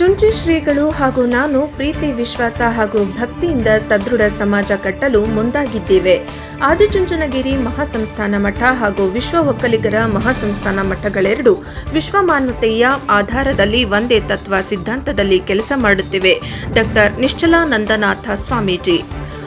ಚುಂಚಿ ಶ್ರೀಗಳು ಹಾಗೂ ನಾನು ಪ್ರೀತಿ, ವಿಶ್ವಾಸ ಹಾಗೂ ಭಕ್ತಿಯಿಂದ ಸದೃಢ ಸಮಾಜ ಕಟ್ಟಲು ಮುಂದಾಗಿದ್ದೇವೆ. ಆದಿಚುಂಚನಗಿರಿ ಮಹಾಸಂಸ್ಥಾನ ಮಠ ಹಾಗೂ ವಿಶ್ವ ಒಕ್ಕಲಿಗರ ಮಹಾಸಂಸ್ಥಾನ ಮಠಗಳೆರಡು ವಿಶ್ವಮಾನ್ಯತೆಯ ಆಧಾರದಲ್ಲಿ ಒಂದೇ ತತ್ವ ಸಿದ್ಧಾಂತದಲ್ಲಿ ಕೆಲಸ ಮಾಡುತ್ತಿವೆ. ಡಾಕ್ಟರ್ ನಿಶ್ಚಲಾನಂದನಾಥ ಸ್ವಾಮೀಜಿ.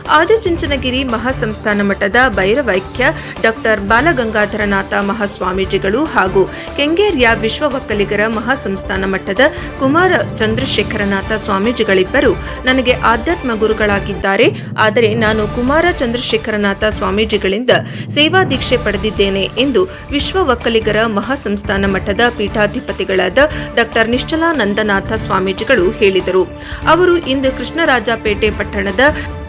ಆದಿಚುಂಚನಗಿರಿ ಮಹಾಸಂಸ್ಥಾನ ಮಠದ ಭೈರವೈಕ್ಯ ಡಾಕ್ಟರ್ ಬಾಲಗಂಗಾಧರನಾಥ ಮಹಾಸ್ವಾಮೀಜಿಗಳು ಹಾಗೂ ಕೆಂಗೇರಿಯ ವಿಶ್ವ ಒಕ್ಕಲಿಗರ ಮಹಾಸಂಸ್ಥಾನ ಮಠದ ಕುಮಾರ ಚಂದ್ರಶೇಖರನಾಥ ಸ್ವಾಮೀಜಿಗಳಿಬ್ಬರು ನನಗೆ ಆಧ್ಯಾತ್ಮ ಗುರುಗಳಾಗಿದ್ದಾರೆ. ಆದರೆ ನಾನು ಕುಮಾರ ಚಂದ್ರಶೇಖರನಾಥ ಸ್ವಾಮೀಜಿಗಳಿಂದ ಸೇವಾ ದೀಕ್ಷೆ ಪಡೆದಿದ್ದೇನೆ ಎಂದು ವಿಶ್ವ ಒಕ್ಕಲಿಗರ ಮಹಾಸಂಸ್ಥಾನ ಮಠದ ಪೀಠಾಧಿಪತಿಗಳಾದ ಡಾಕ್ಟರ್ ನಿಶ್ಚಲಾನಂದನಾಥ ಸ್ವಾಮೀಜಿಗಳು ಹೇಳಿದರು. ಅವರು ಇಂದು ಕೃಷ್ಣರಾಜಪೇಟೆ ಪಟ್ಟಣದ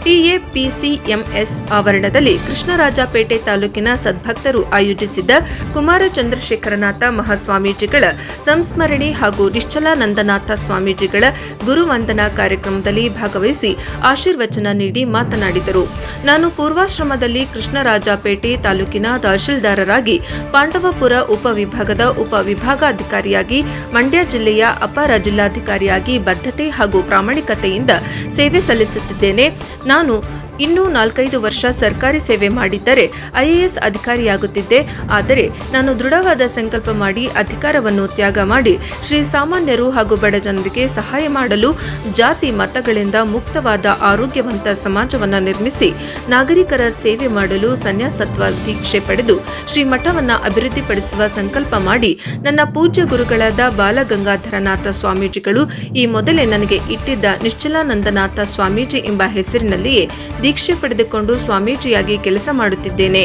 ಟಿಎಪಿಸಿಎಂಎಸ್ ಆವರಣದಲ್ಲಿ ಕೃಷ್ಣರಾಜಪೇಟೆ ತಾಲೂಕಿನ ಸದ್ಭಕ್ತರು ಆಯೋಜಿಸಿದ್ದ ಕುಮಾರ ಚಂದ್ರಶೇಖರನಾಥ ಮಹಾಸ್ವಾಮೀಜಿಗಳ ಸಂಸ್ಮರಣೆ ಹಾಗೂ ನಿಶ್ಚಲಾನಂದನಾಥ ಸ್ವಾಮೀಜಿಗಳ ಗುರುವಂದನಾ ಕಾರ್ಯಕ್ರಮದಲ್ಲಿ ಭಾಗವಹಿಸಿ ಆಶೀರ್ವಚನ ನೀಡಿ ಮಾತನಾಡಿದರು. ನಾನು ಪೂರ್ವಾಶ್ರಮದಲ್ಲಿ ಕೃಷ್ಣರಾಜಪೇಟೆ ತಾಲೂಕಿನ ತಹಶೀಲ್ದಾರರಾಗಿ ಪಾಂಡವಪುರ ಉಪವಿಭಾಗದ ಉಪವಿಭಾಗಾಧಿಕಾರಿಯಾಗಿ, ಮಂಡ್ಯ ಜಿಲ್ಲೆಯ ಅಪರ ಜಿಲ್ಲಾಧಿಕಾರಿಯಾಗಿ ಬದ್ಧತೆ ಹಾಗೂ ಪ್ರಾಮಾಣಿಕತೆಯಿಂದ ಸೇವೆ ಸಲ್ಲಿಸುತ್ತಿದ್ದೇನೆ. ನಾನು ಇನ್ನೂ ನಾಲ್ಕೈದು ವರ್ಷ ಸರ್ಕಾರಿ ಸೇವೆ ಮಾಡಿದ್ದರೆ ಐಎಎಸ್ ಅಧಿಕಾರಿಯಾಗುತ್ತಿದ್ದೆ. ಆದರೆ ನಾನು ದೃಢವಾದ ಸಂಕಲ್ಪ ಮಾಡಿ ಅಧಿಕಾರವನ್ನು ತ್ಯಾಗ ಮಾಡಿ ಶ್ರೀ ಸಾಮಾನ್ಯರು ಹಾಗೂ ಬಡ ಜನರಿಗೆ ಸಹಾಯ ಮಾಡಲು ಜಾತಿ ಮತಗಳಿಂದ ಮುಕ್ತವಾದ ಆರೋಗ್ಯವಂತ ಸಮಾಜವನ್ನು ನಿರ್ಮಿಸಿ ನಾಗರಿಕರ ಸೇವೆ ಮಾಡಲು ಸನ್ಯಾಸತ್ವ ದೀಕ್ಷೆ ಪಡೆದು ಶ್ರೀ ಮಠವನ್ನು ಅಭಿವೃದ್ಧಿಪಡಿಸುವ ಸಂಕಲ್ಪ ಮಾಡಿ ನನ್ನ ಪೂಜ್ಯ ಗುರುಗಳಾದ ಬಾಲಗಂಗಾಧರನಾಥ ಸ್ವಾಮೀಜಿಗಳು ಈ ಮೊದಲೇ ನನಗೆ ಇಟ್ಟಿದ್ದ ನಿಶ್ಚಲಾನಂದನಾಥ ಸ್ವಾಮೀಜಿ ಎಂಬ ಹೆಸರಿನಲ್ಲಿಯೇ ದೀಕ್ಷೆ ಪಡೆದುಕೊಂಡು ಸ್ವಾಮೀಜಿಯಾಗಿ ಕೆಲಸ ಮಾಡುತ್ತಿದ್ದೇನೆ.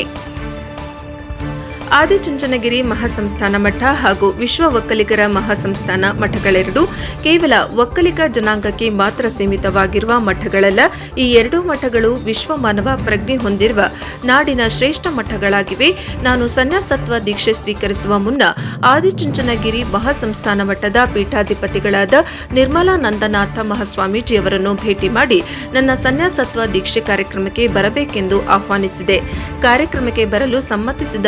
ಆದಿಚುಂಚನಗಿರಿ ಮಹಾಸಂಸ್ಥಾನ ಮಠ ಹಾಗೂ ವಿಶ್ವ ಒಕ್ಕಲಿಗರ ಮಹಾಸಂಸ್ಥಾನ ಮಠಗಳೆರಡು ಕೇವಲ ಒಕ್ಕಲಿಗ ಜನಾಂಗಕ್ಕೆ ಮಾತ್ರ ಸೀಮಿತವಾಗಿರುವ ಮಠಗಳಲ್ಲ, ಈ ಎರಡೂ ಮಠಗಳು ವಿಶ್ವ ಮಾನವ ಪ್ರಜ್ಞೆ ಹೊಂದಿರುವ ನಾಡಿನ ಶ್ರೇಷ್ಠ ಮಠಗಳಾಗಿವೆ. ನಾನು ಸನ್ಯಾಸತ್ವ ದೀಕ್ಷೆ ಸ್ವೀಕರಿಸುವ ಮುನ್ನ ಆದಿಚುಂಚನಗಿರಿ ಮಹಾಸಂಸ್ಥಾನ ಮಠದ ಪೀಠಾಧಿಪತಿಗಳಾದ ನಿರ್ಮಲಾನಂದನಾಥ ಮಹಾಸ್ವಾಮೀಜಿಯವರನ್ನು ಭೇಟಿ ಮಾಡಿ ನನ್ನ ಸನ್ಯಾಸತ್ವ ದೀಕ್ಷೆ ಕಾರ್ಯಕ್ರಮಕ್ಕೆ ಬರಬೇಕೆಂದು ಆಹ್ವಾನಿಸಿದೆ. ಕಾರ್ಯಕ್ರಮಕ್ಕೆ ಬರಲು ಸಮ್ಮತಿಸಿದ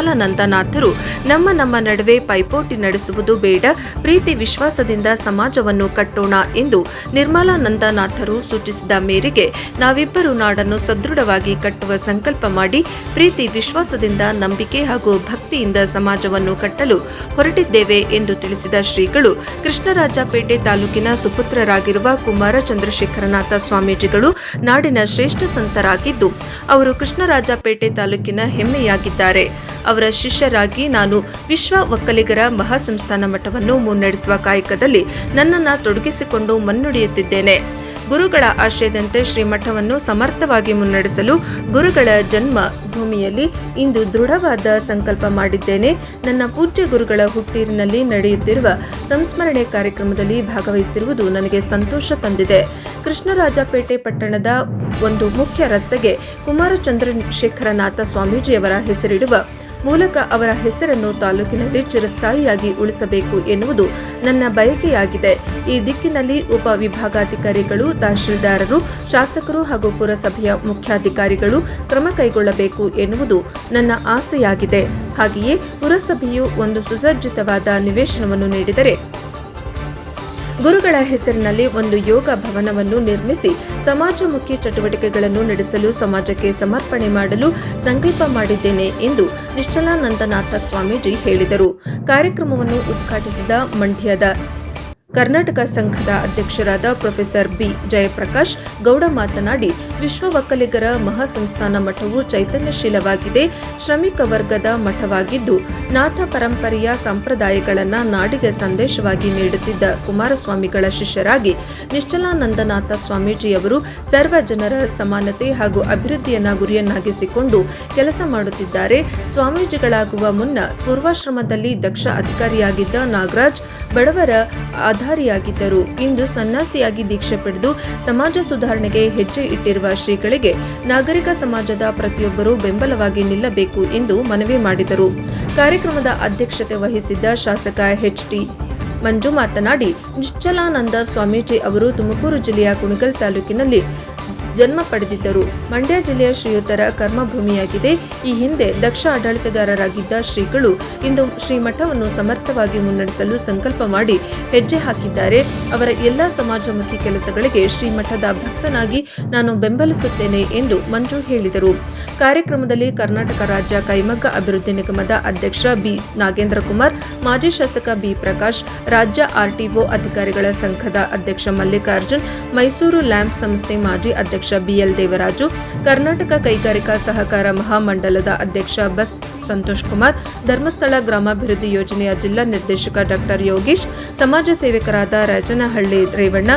ನಿರ್ಮಲಾನಂದನಾಥರು ನಮ್ಮ ನಮ್ಮ ನಡುವೆ ಪೈಪೋಟಿ ನಡೆಸುವುದು ಬೇಡ, ಪ್ರೀತಿ ವಿಶ್ವಾಸದಿಂದ ಸಮಾಜವನ್ನು ಕಟ್ಟೋಣ ಎಂದು ನಿರ್ಮಲಾನಂದನಾಥರು ಸೂಚಿಸಿದ ಮೇರೆಗೆ ನಾವಿಬ್ಬರು ನಾಡನ್ನು ಸದೃಢವಾಗಿ ಕಟ್ಟುವ ಸಂಕಲ್ಪ ಮಾಡಿ ಪ್ರೀತಿ ವಿಶ್ವಾಸದಿಂದ ನಂಬಿಕೆ ಹಾಗೂ ಭಕ್ತಿಯಿಂದ ಸಮಾಜವನ್ನು ಕಟ್ಟಲು ಹೊರಟಿದ್ದೇವೆ ಎಂದು ತಿಳಿಸಿದ ಶ್ರೀಗಳು, ಕೃಷ್ಣರಾಜಪೇಟೆ ತಾಲೂಕಿನ ಸುಪುತ್ರರಾಗಿರುವ ಕುಮಾರ ಚಂದ್ರಶೇಖರನಾಥ ಸ್ವಾಮೀಜಿಗಳು ನಾಡಿನ ಶ್ರೇಷ್ಠ ಸಂತರಾಗಿದ್ದು, ಅವರು ಕೃಷ್ಣರಾಜಪೇಟೆ ತಾಲೂಕಿನ ಹೆಮ್ಮೆಯಾಗಿದ್ದಾರೆ. ಅವರ ಶಿಷ್ಯರಾಗಿ ನಾನು ವಿಶ್ವ ಒಕ್ಕಲಿಗರ ಮಹಾಸಂಸ್ಥಾನ ಮಠವನ್ನು ಮುನ್ನಡೆಸುವ ಕಾಯಕದಲ್ಲಿ ನನ್ನನ್ನು ತೊಡಗಿಸಿಕೊಂಡು ಮುನ್ನುಡಿಯುತ್ತಿದ್ದೇನೆ. ಗುರುಗಳ ಆಶಯದಂತೆ ಶ್ರೀಮಠವನ್ನು ಸಮರ್ಥವಾಗಿ ಮುನ್ನಡೆಸಲು ಗುರುಗಳ ಜನ್ಮ ಭೂಮಿಯಲ್ಲಿ ಇಂದು ದೃಢವಾದ ಸಂಕಲ್ಪ ಮಾಡಿದ್ದೇನೆ. ನನ್ನ ಪೂಜ್ಯ ಗುರುಗಳ ಹುಟ್ಟೀರಿನಲ್ಲಿ ನಡೆಯುತ್ತಿರುವ ಸಂಸ್ಮರಣೆ ಕಾರ್ಯಕ್ರಮದಲ್ಲಿ ಭಾಗವಹಿಸಿರುವುದು ನನಗೆ ಸಂತೋಷ ತಂದಿದೆ. ಕೃಷ್ಣರಾಜಪೇಟೆ ಪಟ್ಟಣದ ಒಂದು ಮುಖ್ಯ ರಸ್ತೆಗೆ ಕುಮಾರ ಚಂದ್ರಶೇಖರನಾಥ ಸ್ವಾಮೀಜಿಯವರ ಹೆಸರಿಡುವ ಮೂಲಕ ಅವರ ಹೆಸರನ್ನು ತಾಲೂಕಿನಲ್ಲಿ ಚಿರಸ್ಥಾಯಿಯಾಗಿ ಉಳಿಸಬೇಕು ಎನ್ನುವುದು ನನ್ನ ಬಯಕೆಯಾಗಿದೆ. ಈ ದಿಕ್ಕಿನಲ್ಲಿ ಉಪವಿಭಾಗಾಧಿಕಾರಿಗಳು ತಹಶೀಲ್ದಾರರು, ಶಾಸಕರು ಹಾಗೂ ಪುರಸಭೆಯ ಮುಖ್ಯಾಧಿಕಾರಿಗಳು ಕ್ರಮ ಕೈಗೊಳ್ಳಬೇಕು ಎನ್ನುವುದು ನನ್ನ ಆಸೆಯಾಗಿದೆ. ಹಾಗೆಯೇ ಪುರಸಭೆಯು ಒಂದು ಸುಸಜ್ಜಿತವಾದ ನಿವೇಶನವನ್ನು ನೀಡಿದರೆ ಗುರುಗಳ ಹೆಸರಿನಲ್ಲಿ ಒಂದು ಯೋಗ ಭವನವನ್ನು ನಿರ್ಮಿಸಿ ಸಮಾಜಮುಖಿ ಚಟುವಟಿಕೆಗಳನ್ನು ನಡೆಸಲು ಸಮಾಜಕ್ಕೆ ಸಮರ್ಪಣೆ ಮಾಡಲು ಸಂಕಲ್ಪ ಮಾಡಿದ್ದೇನೆ ಎಂದು ನಿಶ್ಚಲಾನಂದನಾಥ ಸ್ವಾಮೀಜಿ ಹೇಳಿದರು. ಕಾರ್ಯಕ್ರಮವನ್ನು ಉದ್ಘಾಟಿಸಿದ ಮಂಡ್ಯದ ಕರ್ನಾಟಕ ಸಂಘದ ಅಧ್ಯಕ್ಷರಾದ ಪ್ರೊಫೆಸರ್ ಬಿ ಜಯಪ್ರಕಾಶ್ ಗೌಡ ಮಾತನಾಡಿ, ವಿಶ್ವ ಒಕ್ಕಲಿಗರ ಮಹಾಸಂಸ್ಥಾನ ಮಠವು ಚೈತನ್ಯಶೀಲವಾಗಿದೆ, ಶ್ರಮಿಕ ವರ್ಗದ ಮಠವಾಗಿದ್ದು, ನಾಥ ಪರಂಪರೆಯ ಸಂಪ್ರದಾಯಗಳನ್ನು ನಾಡಿಗೆ ಸಂದೇಶವಾಗಿ ನೀಡುತ್ತಿದ್ದ ಕುಮಾರಸ್ವಾಮಿಗಳ ಶಿಷ್ಯರಾಗಿ ನಿಶ್ಚಲಾನಂದನಾಥ ಸ್ವಾಮೀಜಿಯವರು ಸರ್ವ ಜನರ ಸಮಾನತೆ ಹಾಗೂ ಅಭಿವೃದ್ಧಿಯನ್ನ ಗುರಿಯನ್ನಾಗಿಸಿಕೊಂಡು ಕೆಲಸ ಮಾಡುತ್ತಿದ್ದಾರೆ. ಸ್ವಾಮೀಜಿಗಳಾಗುವ ಮುನ್ನ ಪೂರ್ವಾಶ್ರಮದಲ್ಲಿ ದಕ್ಷ ಅಧಿಕಾರಿಯಾಗಿದ್ದ ನಾಗರಾಜ್, ಬಡವರ ಆಧಾರಿಯಾಗಿದ್ದರು ಇಂದು ಸನ್ಯಾಸಿಯಾಗಿ ದೀಕ್ಷೆ ಪಡೆದು ಸಮಾಜ ಸುಧಾರಣೆಗೆ ಹೆಜ್ಜೆ ಇಟ್ಟಿರುವ ಶ್ರೀಗಳಿಗೆ ನಾಗರಿಕ ಸಮಾಜದ ಪ್ರತಿಯೊಬ್ಬರೂ ಬೆಂಬಲವಾಗಿ ನಿಲ್ಲಬೇಕು ಎಂದು ಮನವಿ ಮಾಡಿದರು. ಕಾರ್ಯಕ್ರಮದ ಅಧ್ಯಕ್ಷತೆ ವಹಿಸಿದ್ದ ಶಾಸಕ ಎಚ್ ಟಿ ಮಂಜು ಮಾತನಾಡಿ, ನಿಶ್ಚಲಾನಂದ ಸ್ವಾಮೀಜಿ ಅವರು ತುಮಕೂರು ಜಿಲ್ಲೆಯ ಕುಣಗಲ್ ತಾಲೂಕಿನಲ್ಲಿ ಜನ್ಮ ಪಡೆದಿದ್ದರು. ಮಂಡ್ಯ ಜಿಲ್ಲೆಯ ಶ್ರೀಯುತರ ಕರ್ಮಭೂಮಿಯಾಗಿದೆ. ಈ ಹಿಂದೆ ದಕ್ಷ ಆಡಳಿತಗಾರರಾಗಿದ್ದ ಶ್ರೀಗಳು ಇಂದು ಶ್ರೀಮಠವನ್ನು ಸಮರ್ಥವಾಗಿ ಮುನ್ನಡೆಸಲು ಸಂಕಲ್ಪ ಮಾಡಿ ಹೆಜ್ಜೆ ಹಾಕಿದ್ದಾರೆ. ಅವರ ಎಲ್ಲ ಸಮಾಜಮುಖಿ ಕೆಲಸಗಳಿಗೆ ಶ್ರೀಮಠದ ಭಕ್ತನಾಗಿ ನಾನು ಬೆಂಬಲಿಸುತ್ತೇನೆ ಎಂದು ಮಂಜು ಹೇಳಿದರು. ಕಾರ್ಯಕ್ರಮದಲ್ಲಿ ಕರ್ನಾಟಕ ರಾಜ್ಯ ಕೈಮಗ್ಗ ಅಭಿವೃದ್ಧಿ ನಿಗಮದ ಅಧ್ಯಕ್ಷ ಬಿ. ನಾಗೇಂದ್ರ ಕುಮಾರ್ ಮಾಜಿ ಶಾಸಕ ಬಿ. ಪ್ರಕಾಶ್, ರಾಜ್ಯ ಆರ್ಟಿಒ ಅಧಿಕಾರಿಗಳ ಸಂಘದ ಅಧ್ಯಕ್ಷ ಮಲ್ಲಿಕಾರ್ಜುನ್, ಮೈಸೂರು ಲ್ಯಾಂಪ್ ಸಂಸ್ಥೆ ಮಾಜಿ ಅಧ್ಯಕ್ಷ ಬಿಎಲ್ ದೇವರಾಜು, ಕರ್ನಾಟಕ ಕೈಗಾರಿಕಾ ಸಹಕಾರ ಮಹಾಮಂಡಲದ ಅಧ್ಯಕ್ಷ ಬಸ್ ಸಂತೋಷ್ ಕುಮಾರ್, ಧರ್ಮಸ್ಥಳ ಗ್ರಾಮಾಭಿವೃದ್ಧಿ ಯೋಜನೆಯ ಜಿಲ್ಲಾ ನಿರ್ದೇಶಕ ಡಾಕ್ಟರ್ ಯೋಗೀಶ್, ಸಮಾಜ ಸೇವಕರಾದ ರಾಜನಹಳ್ಳಿ ರೇವಣ್ಣ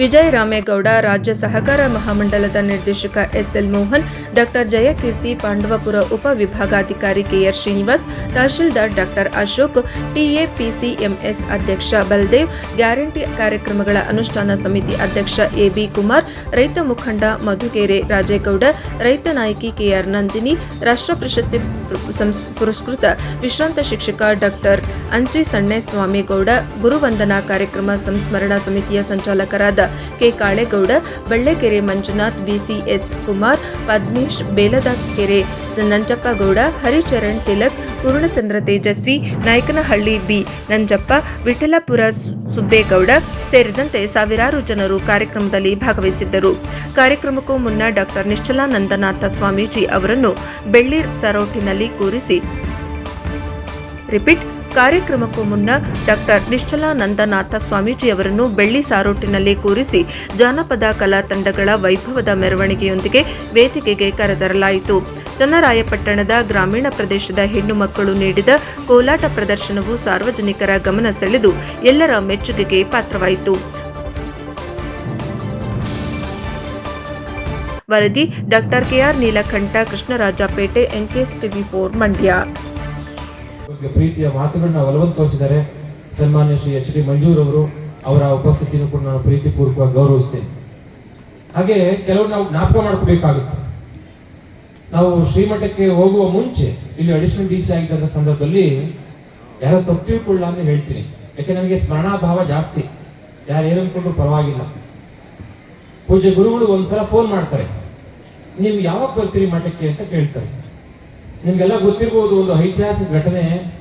ವಿಜಯ ರಾಮೇಗೌಡ, ರಾಜ್ಯ ಸಹಕಾರ ಮಹಾಮಂಡಲದ ನಿರ್ದೇಶಕ ಎಸ್ಎಲ್ ಮೋಹನ್, ಡಾಕ್ಟರ್ ಜಯಕೀರ್ತಿ ಪಾಂಡವಪುರ ಉಪವಿಭಾಗಾಧಿಕಾರಿ KR Srinivas, tahsildar doctor Ashok TAPCMS ಅಧ್ಯಕ್ಷ ಬಲದೇವ್, ಗ್ಯಾರಂಟಿ ಕಾರ್ಯಕ್ರಮಗಳ ಅನುಷ್ಠಾನ ಸಮಿತಿ ಅಧ್ಯಕ್ಷ ಎಬಿ ಕುಮಾರ್, ರೈತ ಮುಖಂಡ ಮಧುಗೆರೆ ರಾಜೇಗೌಡ, ರೈತ ನಾಯಕಿ ಕೆಆರ್ ನಂದಿನಿ, ರಾಷ್ಟ್ರ ಪ್ರಶಸ್ತಿ ಪುರಸ್ಕೃತ ವಿಶ್ರಾಂತ ಶಿಕ್ಷಕ ಡಾಕ್ಟರ್ ಅಂಚಿ ಸಣ್ಣೇಸ್ವಾಮಿಗೌಡ ಗುರುವಂದನಾ ಕಾರ್ಯಕ್ರಮ ಸಂಸ್ಮರಣಾ ಸಮಿತಿಯ ಸಂಚಾಲಕರಾದ K Kalegowda, Ballekere Manjunath BCS Kumar, Padmesh Beladakere, Nanjappagowda, Haricharan Tilak, Poornachandra Tejaswi, Nayakanahalli B Nanjappa, Vittalapura Subbegowda ಸೇರಿದಂತೆ ಸಾವಿರಾರು ಜನರು ಕಾರ್ಯಕ್ರಮದಲ್ಲಿ ಭಾಗವಹಿಸಿದ್ದರು. ಕಾರ್ಯಕ್ರಮಕ್ಕೂ ಮುನ್ನ ಡಾಕ್ಟರ್ ನಿಶ್ಚಲಾನಂದನಾಥ ಸ್ವಾಮೀಜಿ ಅವರನ್ನು ಬೆಳ್ಳಿ ಸರೋಟಿನಲ್ಲಿ ಕೂರಿಸಿ ರಿಪೀಟ್ ಕಾರ್ಯಕ್ರಮಕ್ಕೂ ಮುನ್ನ ಡಾಕ್ಟರ್ ನಿಶ್ಚಲಾನಂದನಾಥ ಸ್ವಾಮೀಜಿಯವರನ್ನು ಬೆಳ್ಳಿ ಸಾರೋಟಿನಲ್ಲಿ ಕೂರಿಸಿ ಜಾನಪದ ಕಲಾ ತಂಡಗಳ ವೈಭವದ ಮೆರವಣಿಗೆಯೊಂದಿಗೆ ವೇದಿಕೆಗೆ ಕರೆತರಲಾಯಿತು. ಚನ್ನರಾಯಪಟ್ಟಣದ ಗ್ರಾಮೀಣ ಪ್ರದೇಶದ ಹೆಣ್ಣು ಮಕ್ಕಳು ನೀಡಿದ ಕೋಲಾಟ ಪ್ರದರ್ಶನವು ಸಾರ್ವಜನಿಕರ ಗಮನ ಸೆಳೆದು ಎಲ್ಲರ ಮೆಚ್ಚುಗೆಗೆ ಪಾತ್ರವಾಯಿತು. ವರದಿ doctor KR Neelakantha, Krishnarajapete NKS TV four Mandya. ಪ್ರೀತಿಯ ಮಾತುಗಳನ್ನ ಒಲವನ್ನು ತೋರಿಸಿದ್ದಾರೆ. ಸನ್ಮಾನ್ಯ ಶ್ರೀ ಎಚ್ ಡಿ ಮಂಜೂರ್ ಅವರು ಉಪಸ್ಥಿತಿಯನ್ನು ಕೂಡ ನಾನು ಪ್ರೀತಿಪೂರ್ವಕವಾಗಿ ಗೌರವಿಸ್ತೇನೆ. ಹಾಗೆ ಕೆಲವರು ನಾವು ಜ್ಞಾಪಕ ಮಾಡ್ಕೋಬೇಕಾಗುತ್ತೆ. ನಾವು ಶ್ರೀಮಠಕ್ಕೆ ಹೋಗುವ ಮುಂಚೆ, ಇಲ್ಲಿ ಅಡಿಷನಲ್ ಡಿ ಸಿ ಆಗಿದ್ದ ಸಂದರ್ಭದಲ್ಲಿ ಯಾರೋ ತಪ್ಪು ತಿಳ್ಕೊಳ್ಳ ಅಂತ ಹೇಳ್ತೀನಿ. ಯಾಕೆ ನನಗೆ ಸ್ಮರಣಾಭಾವ ಜಾಸ್ತಿ. ಯಾರು ಏನು ಅನ್ಕೊಂಡ್ರು ಪರವಾಗಿಲ್ಲ. ಪೂಜೆ ಗುರುಗಳು ಒಂದ್ಸಲ ಫೋನ್ ಮಾಡ್ತಾರೆ. ನೀವು ಯಾವಾಗ ಬರ್ತೀರಿ ಮಠಕ್ಕೆ ಅಂತ ಕೇಳ್ತಾರೆ. ನಿಮ್ಗೆಲ್ಲ ಗೊತ್ತಿರಬಹುದು ಒಂದು ಐತಿಹಾಸಿಕ ಘಟನೆ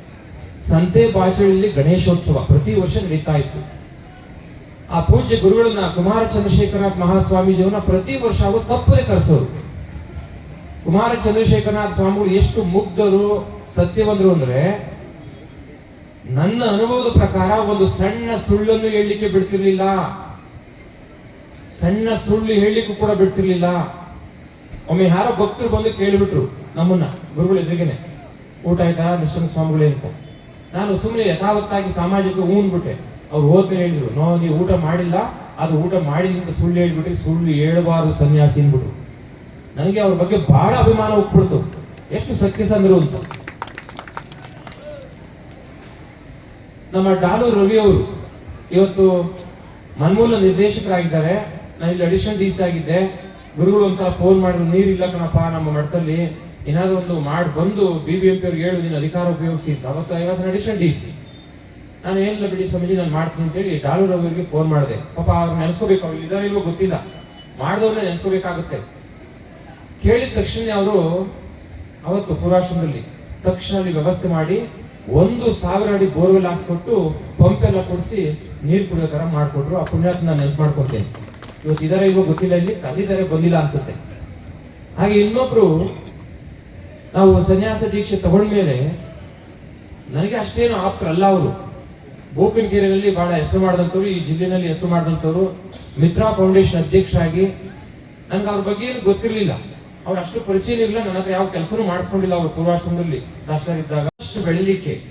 ಸಂತೆ ಬಾಚಳಿಯಲ್ಲಿ ಗಣೇಶೋತ್ಸವ ಪ್ರತಿ ವರ್ಷ ನಡೀತಾ ಇತ್ತು. ಆ ಪೂಜ್ಯ ಗುರುಗಳನ್ನ ಕುಮಾರ ಚಂದ್ರಶೇಖರನಾಥ್ ಮಹಾಸ್ವಾಮೀಜಿಯವನ್ನ ಪ್ರತಿ ವರ್ಷ ಅವರು ತಪ್ಪದೆ ಕರೆಸೋರು. ಕುಮಾರ ಚಂದ್ರಶೇಖರನಾಥ್ ಸ್ವಾಮಿಗಳು ಎಷ್ಟು ಮುಗ್ಧರು ಸತ್ಯವಂದರು ಅಂದ್ರೆ, ನನ್ನ ಅನುಭವದ ಪ್ರಕಾರ ಒಂದು ಸಣ್ಣ ಸುಳ್ಳನ್ನು ಹೇಳಲಿಕ್ಕೆ ಬಿಡ್ತಿರ್ಲಿಲ್ಲ. ಸಣ್ಣ ಸುಳ್ಳು ಹೇಳಲಿಕ್ಕೂ ಕೂಡ ಬಿಡ್ತಿರ್ಲಿಲ್ಲ. ಒಮ್ಮೆ ಯಾರೋ ಭಕ್ತರು ಬಂದು ಕೇಳಿಬಿಟ್ರು, ನಮ್ಮನ್ನ, ಗುರುಗಳ ಎದುರಿಗೆ ಊಟ ಆಯ್ತಾ ನಿಶ್ಚಲ ಸ್ವಾಮಿಗಳೇ ಅಂತ. ನಾನು ಸುಮ್ಮನೆ ಯಥಾವತ್ತಾಗಿ ಸಾಮಾಜಿಕ ಹೂನ್ಬಿಟ್ಟೆ ಅವ್ರು ಹೋದ್ಮೇಲೆ ಹೇಳಿದ್ರು, ನೋ, ನೀವು ಊಟ ಮಾಡಿಲ್ಲ, ಅದು ಊಟ ಮಾಡಿ ಅಂತ ಸುಳ್ಳು ಹೇಳ್ಬಿಟ್ಟು ಸುಳ್ಳು ಹೇಳಬಾರದು ಸನ್ಯಾಸಿ ಅಂದ್ಬಿಟ್ರು. ನನಗೆ ಅವ್ರ ಬಗ್ಗೆ ಬಹಳ ಅಭಿಮಾನ ಉಟ್ಬಿಡ್ತು ಎಷ್ಟು ಸತ್ಯಸಂಧರು ಅಂತ. ನಮ್ಮ ಡಾಲು ರವಿ ಅವರು ಇವತ್ತು ಮನ್ಮೂಲ ನಿರ್ದೇಶಕರಾಗಿದ್ದಾರೆ. ನಾನು ಇಲ್ಲಿ ಅಡಿಷನ್ ಡಿ ಸಿ ಆಗಿದ್ದೆ. ಗುರುಗಳು ಒಂದ್ಸಲ ಫೋನ್ ಮಾಡಿದ್ರು ನೀರಿಲ್ಲ ಕಣಪ್ಪ, ನಮ್ಮ ಮಠದಲ್ಲಿ ಏನಾದ್ರು ಒಂದು ಮಾಡಿ ಬಂದು ಬಿ ಬಿ ಎಂ ಪಿ ಅವ್ರಿಗೆ ಹೇಳು, ನೀನು ಅಧಿಕಾರ ಉಪಯೋಗಿಸಿ ಅವತ್ತು I was additional D C ನಾನು ಏನಿಲ್ಲ ಬಿಡಿ ಸ್ವಾಮೀಜಿ, ನಾನು ಮಾಡ್ತೀನಿ ಅಂತೇಳಿ ಡಾಲು ರವಿ ಅವರಿಗೆ ಫೋನ್ ಮಾಡಿದೆ. ಪಾಪ ಅವ್ರು ನೆನೆಸ್ಕೋಬೇಕು, ಅವ್ರು ಇದಾರೆ ಇಲ್ವೋ ಗೊತ್ತಿಲ್ಲ. ಮಾಡಿದವ್ರನ್ನ ನೆನೆಸ್ಕೋಬೇಕಾಗುತ್ತೆ. ಕೇಳಿದ ತಕ್ಷಣ ಅವರು ಅವತ್ತು ಪುರಾಶ್ರಮದಲ್ಲಿ ತಕ್ಷಣ ವ್ಯವಸ್ಥೆ ಮಾಡಿ ಒಂದು ಸಾವಿರ ಅಡಿ ಬೋರ್ವೆಲ್ ಹಾಕ್ಸ್ಕೊಟ್ಟು ಪಂಪ್ ಎಲ್ಲ ಕೊಡಿಸಿ ನೀರು ಕುಡಿಯೋ ಥರ ಮಾಡಿಕೊಟ್ರು. ಆ ಪುಣ್ಯಾತ್ನ ನಾನು ನೆನ್ಪು ಮಾಡ್ಕೊತೇನೆ. ಇವತ್ತು ಇದಾರೆ ಇವಾಗ ಗೊತ್ತಿಲ್ಲ ಇಲ್ಲಿ? ಕಲಿತಾರೆ ಬಂದಿಲ್ಲ ಅನ್ಸುತ್ತೆ. ಹಾಗೆ ಇನ್ನೊಬ್ರು, ನಾವು ಸನ್ಯಾಸ ದೀಕ್ಷೆ ತಗೊಂಡ್ಮೇಲೆ ನನಗೆ ಅಷ್ಟೇನು ಆಪ್ತರಲ್ಲ ಅವರು. ಬೋಪಿನಕೆರೆಯಲ್ಲಿ ಬಹಳ ಹೆಸರು ಮಾಡಿದಂಥವ್ರು, ಈ ಜಿಲ್ಲೆನಲ್ಲಿ ಹೆಸರು ಮಾಡಿದಂಥವ್ರು, ಮಿತ್ರಾ ಫೌಂಡೇಶನ್ ಅಧ್ಯಕ್ಷ ಆಗಿ ನನ್ಗೆ ಅವ್ರ ಬಗ್ಗೆ ಏನು ಗೊತ್ತಿರಲಿಲ್ಲ. ಅವ್ರು ಅಷ್ಟು ಪರಿಚಯ ಇರಲಿಲ್ಲ ನನ್ನ ಹತ್ರ ಯಾವ ಕೆಲಸನೂ ಮಾಡಿಸ್ಕೊಂಡಿಲ್ಲ ಅವ್ರ ಪೂರ್ವಾಶ್ರಮದಲ್ಲಿ. ದಾಸರಾಗಿದ್ದಾಗ ಅಷ್ಟು ಬೆಳಿಲಿಕ್ಕೆ,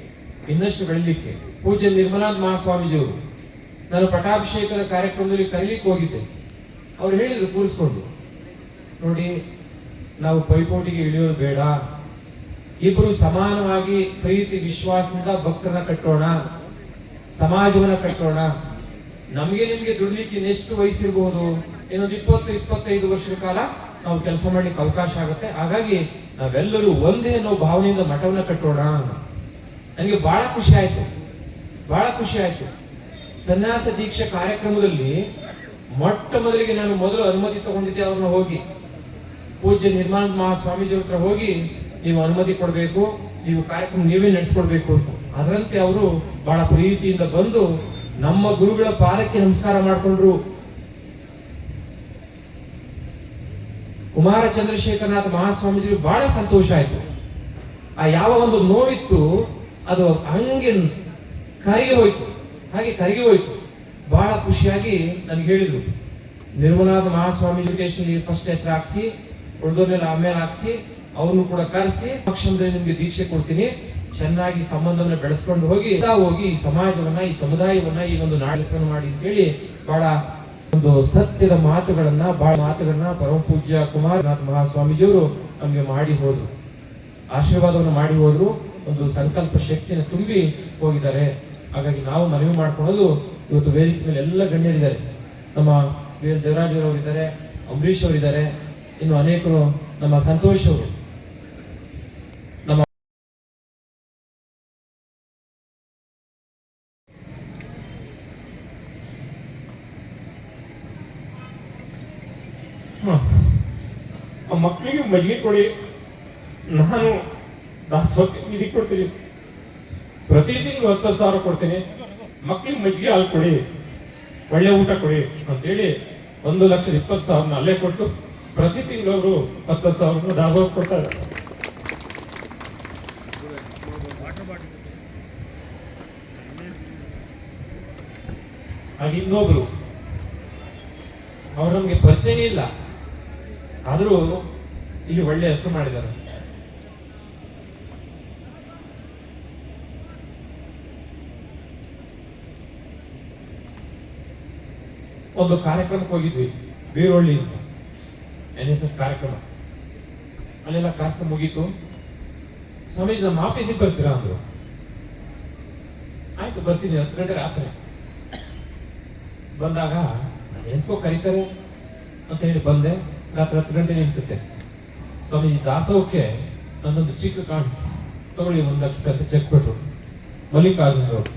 ಇನ್ನಷ್ಟು ಬೆಳಿಲಿಕ್ಕೆ. ಪೂಜ್ಯ ನಿರ್ಮಲಾನಂದ ಮಹಾಸ್ವಾಮೀಜಿಯವರು. ನಾನು ಪಟಾಭಿಷೇಕದ ಕಾರ್ಯಕ್ರಮದಲ್ಲಿ ಕರೀಲಿಕ್ಕೆ ಹೋಗಿದ್ದೆ. ಅವ್ರು ಹೇಳಿದ್ರು ಕೂರಿಸ್ಕೊಂಡು. ನೋಡಿ, ನಾವು ಪೈಪೋಟಿಗೆ ಇಳಿಯೋದು ಬೇಡ. ಇಬ್ಬರು ಸಮಾನವಾಗಿ ಪ್ರೀತಿ, ವಿಶ್ವಾಸದಿಂದ ಭಕ್ತರನ್ನ ಕಟ್ಟೋಣ. ಸಮಾಜವನ್ನ ಕಟ್ಟೋಣ. ನಮಗೆ ನಿಮಗೆ ದುಡ್ಲಿಕ್ಕೆ ಎಷ್ಟು ವಯಸ್ಸಿರಬಹುದು ಇನ್ನೊಂದು ಇಪ್ಪತ್ತು, ಇಪ್ಪತ್ತೈದು ವರ್ಷದ ಕಾಲ ನಾವು ಕೆಲಸ ಮಾಡ್ಲಿಕ್ಕೆ ಅವಕಾಶ ಆಗುತ್ತೆ. ಹಾಗಾಗಿ ನಾವೆಲ್ಲರೂ ಒಂದೇ ಅನ್ನೋ ಭಾವನೆಯಿಂದ ಮಠವನ್ನ ಕಟ್ಟೋಣ. ನನಗೆ ಬಹಳ ಖುಷಿ ಆಯ್ತು. ಬಹಳ ಖುಷಿ ಆಯ್ತು. ಸನ್ಯಾಸ ದೀಕ್ಷಾ ಕಾರ್ಯಕ್ರಮದಲ್ಲಿ ಮೊಟ್ಟ ಮೊದಲಿಗೆ ನಾನು ಮೊದಲು ಅನುಮತಿ ತಗೊಂಡಿದ್ದೆ ಅವ್ರನ್ನ ಹೋಗಿ. ಪೂಜ್ಯ ನಿರ್ಮಾಣ ಮಹಾಸ್ವಾಮೀಜಿ ಹತ್ರ ಹೋಗಿ, ನೀವು ಅನುಮತಿ ಕೊಡಬೇಕು, ನೀವು ಕಾರ್ಯಕ್ರಮ ನೀವೇ ನಡೆಸ್ಕೊಡ್ಬೇಕು ಅಂತ. ಅದರಂತೆ ಅವರು ಬಹಳ ಪ್ರೀತಿಯಿಂದ ಬಂದು ನಮ್ಮ ಗುರುಗಳ ಪಾದಕ್ಕೆ ನಮಸ್ಕಾರ ಮಾಡಿಕೊಂಡ್ರು. ಕುಮಾರ ಚಂದ್ರಶೇಖರನಾಥ ಮಹಾಸ್ವಾಮೀಜಿ ಬಹಳ ಸಂತೋಷ ಆಯ್ತು. ಆ ಯಾವ ಒಂದು ನೋವಿತ್ತು, ಅದು ಹಂಗೆ ಕರಿಗೆ ಹೋಯ್ತು. ಹಾಗೆ ಕರಿಗೆ ಹೋಯ್ತು. ಬಹಳ ಖುಷಿಯಾಗಿ ನನಗೆ ಹೇಳಿದರು. ನಿರ್ಮಲಾದ ಮಹಾಸ್ವಾಮಿ ಸ್ಟೇಷನ್ಗೆ ಫಸ್ಟ್ ಹೆಸರು ಹಾಕ್ಸಿ ಉಳಿದೋರ್ನೆಲ್ಲ ಆಮೇಲೆ ಹಾಕ್ಸಿ ಅವ್ರನ್ನು ಕೂಡ ಕರೆಸಿ ಪಕ್ಷದಲ್ಲಿ ನಿಮಗೆ ದೀಕ್ಷೆ ಕೊಡ್ತೀನಿ. ಚೆನ್ನಾಗಿ ಸಂಬಂಧವನ್ನ ಬೆಳೆಸ್ಕೊಂಡು ಹೋಗಿ ಹೋಗಿ ಈ ಸಮಾಜವನ್ನ, ಈ ಸಮುದಾಯವನ್ನ ಈ ಒಂದು ನಾಡಿಸನ ಮಾಡಿ ಅಂತೇಳಿ ಬಹಳ ಒಂದು ಸತ್ಯದ ಮಾತುಗಳನ್ನ, ಬಹಳ ಮಾತುಗಳನ್ನ ಪರಮ ಪೂಜ್ಯ ಕುಮಾರನಾಥ ಮಹಾಸ್ವಾಮೀಜಿಯವರು ನಮಗೆ ಮಾಡಿ ಹೋದ್ರು. ಆಶೀರ್ವಾದವನ್ನು ಮಾಡಿ ಹೋದ್ರು. ಒಂದು ಸಂಕಲ್ಪ ಶಕ್ತಿಯನ್ನು ತುಂಬಿ ಹೋಗಿದ್ದಾರೆ. ಹಾಗಾಗಿ ನಾವು ಮನವಿ ಮಾಡ್ಕೊಳ್ಳೋದು ಇವತ್ತು ವೇದಿಕೆ ಮೇಲೆ ಎಲ್ಲ ಗಣ್ಯರಿದ್ದಾರೆ. ನಮ್ಮ ವಿ ಅವರು ಇದ್ದಾರೆ ಅಂಬರೀಶ್ ಅವರಿದ್ದಾರೆ ಇನ್ನು ಅನೇಕರು ನಮ್ಮ ಸಂತೋಷ್ ಅವರು. ನಮ್ಮ ಮಕ್ಕಳಿಗೆ ಮಜ್ಜಿಗೆ ಕೊಡಿ. ನಾನು ದಾಸೋಹಕ್ಕೆ ನಿಧಿ ಕೊಡ್ತೀನಿ. ಪ್ರತಿ ತಿಂಗಳು ಹತ್ತು ಸಾವಿರ ಕೊಡ್ತೀನಿ. ಮಕ್ಕಳಿಗೆ ಮಜ್ಜಿಗೆ ಹಾಲು ಕೊಡಿ, ಒಳ್ಳೆ ಊಟ ಕೊಡಿ ಅಂತೇಳಿ ಒಂದು ಲಕ್ಷದ ಇಪ್ಪತ್ತು ಸಾವಿರನ ಅಲ್ಲೇ ಕೊಟ್ಟು ಪ್ರತಿ ತಿಂಗಳು ಅವರು ಹತ್ತು ಸಾವಿರ ದಾಸೋಹ ಕೊಡ್ತಾರೆ. ಹಾಗೆ ಇನ್ನೊಬ್ರು, ಅವ್ರು ನಮ್ಗೆ ಪರಿಚಯ ಇಲ್ಲ. ಆದರೂ ಇಲ್ಲಿ ಒಳ್ಳೆ ಹೆಸರು ಮಾಡಿದ್ದಾರೆ. ಒಂದು ಕಾರ್ಯಕ್ರಮಕ್ಕೆ ಹೋಗಿದ್ವಿ, ಬೀರೋಳ್ಳಿ ಅಂತ. ಎನ್ ಎಸ್ ಎಸ್ ಕಾರ್ಯಕ್ರಮ. ಅಲ್ಲೆಲ್ಲ ಕಾರ್ಯಕ್ರಮ ಮುಗೀತು. ಸ್ವಾಮೀಜಿ ನಮ್ಮ ಆಫೀಸಿಗೆ ಬರ್ತೀರಾ ಅಂದ್ರು. ಆಯ್ತು, ಬರ್ತೀನಿ, ಹತ್ತು ಗಂಟೆ ರಾತ್ರಿ. ಬಂದಾಗ ಎಂತಕೋ ಕರೀತಾರೆ ಅಂತ ಹೇಳಿ ಬಂದೆ. ರಾತ್ರಿ ಹತ್ತು ಗಂಟೆ ನಿಲ್ಸುತ್ತೆ ಸ್ವಾಮೀಜಿ ದಾಸೋಹಕ್ಕೆ ನನ್ನೊಂದು ಚಿಕ್ಕ ಕಾಣ್ ತಗೊಳ್ಳಿ, ಒಂದು ಲಕ್ಷ ರೂಪಾಯಿ ಅಂತ ಚೆಕ್ ಕೊಟ್ಟರು ಮಲ್ಲಿಕಾರ್ಜುನ್ ಅವರು.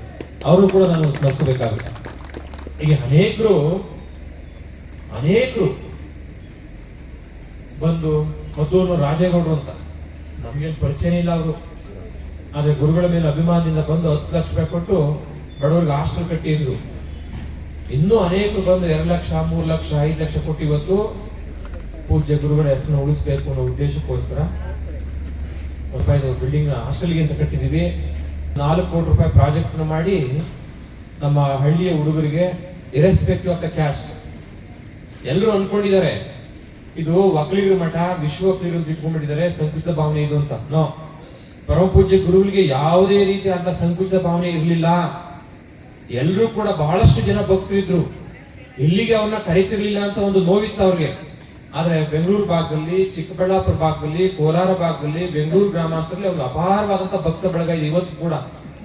ಅವರು ಕೂಡ ನಾನು ಸ್ಮರಿಸಬೇಕಾಗುತ್ತೆ ಹೀಗೆ ಅನೇಕರು ಅನೇಕರು ಬಂದು ಮದ್ದೂರು ರಾಜೇಗೌಡರು ಅಂತ. ನಮ್ಗೇನು ಪರಿಚಯ ಇಲ್ಲ ಅವರು. ಆದ್ರೆ ಗುರುಗಳ ಮೇಲೆ ಅಭಿಮಾನದಿಂದ ಬಂದು ಹತ್ತು ಲಕ್ಷ ರೂಪಾಯಿ ಕೊಟ್ಟು ಬಡವರಿಗೆ ಹಾಸ್ಟೆಲ್ ಕಟ್ಟಿದ್ರು. ಇನ್ನೂ ಅನೇಕರು ಬಂದು ಎರಡು ಲಕ್ಷ, ಮೂರು ಲಕ್ಷ, ಐದು ಲಕ್ಷ ಕೊಟ್ಟು ಇವತ್ತು ಪೂಜ್ಯ ಗುರುಗಳ ಹೆಸರನ್ನ ಉಳಿಸ್ಬೇಕು ಅನ್ನೋ ಉದ್ದೇಶಕ್ಕೋಸ್ಕರ ರೂಪಾಯಿ ಬಿಲ್ಡಿಂಗ್ ಹಾಸ್ಟೆಲ್ಗೆ ಅಂತ ಕಟ್ಟಿದೀವಿ ನಾಲ್ಕು ಕೋಟಿ ರೂಪಾಯಿ ಪ್ರಾಜೆಕ್ಟ್ ಮಾಡಿ ನಮ್ಮ ಹಳ್ಳಿಯ ಹುಡುಗರಿಗೆ ಇರೆಸ್ಪೆಕ್ಟಿವ್ ಆಫ್ ದ ಕ್ಯಾಸ್ಟ್ ಎಲ್ಲರೂ ಅನ್ಕೊಂಡಿದ್ದಾರೆ, ಇದು ಒಕ್ಕಲಿಗರ ಮಠ, ವಿಶ್ವ ಒಕ್ಕಲಿಗರು ಅಂತ ಇಟ್ಕೊಂಡ್ಬಿಟ್ಟಿದ್ದಾರೆ, ಸಂಕುಚಿತ ಭಾವನೆ ಇದು ಅಂತ. ನೋ ಪರಮಪೂಜ್ಯ ಗುರುಗಳಿಗೆ ಯಾವುದೇ ಅಂತ ಸಂಕುಚಿತ ಭಾವನೆ ಇರಲಿಲ್ಲ. ಎಲ್ಲರೂ ಕೂಡ ಬಹಳಷ್ಟು ಜನ ಭಕ್ತರಿದ್ರು ಇಲ್ಲಿಗೆ ಅವ್ರನ್ನ ಕರೀತಿರ್ಲಿಲ್ಲ ಅಂತ ಒಂದು ನೋವಿತ್ತು ಅವ್ರಿಗೆ. ಆದ್ರೆ ಬೆಂಗಳೂರು ಭಾಗದಲ್ಲಿ, ಚಿಕ್ಕಬಳ್ಳಾಪುರ ಭಾಗದಲ್ಲಿ, ಕೋಲಾರ ಭಾಗದಲ್ಲಿ, ಬೆಂಗಳೂರು ಗ್ರಾಮಾಂತರಲ್ಲಿ ಒಂದು ಅಪಾರವಾದಂತ ಭಕ್ತ ಬಳಗ ಇವತ್ತು ಕೂಡ.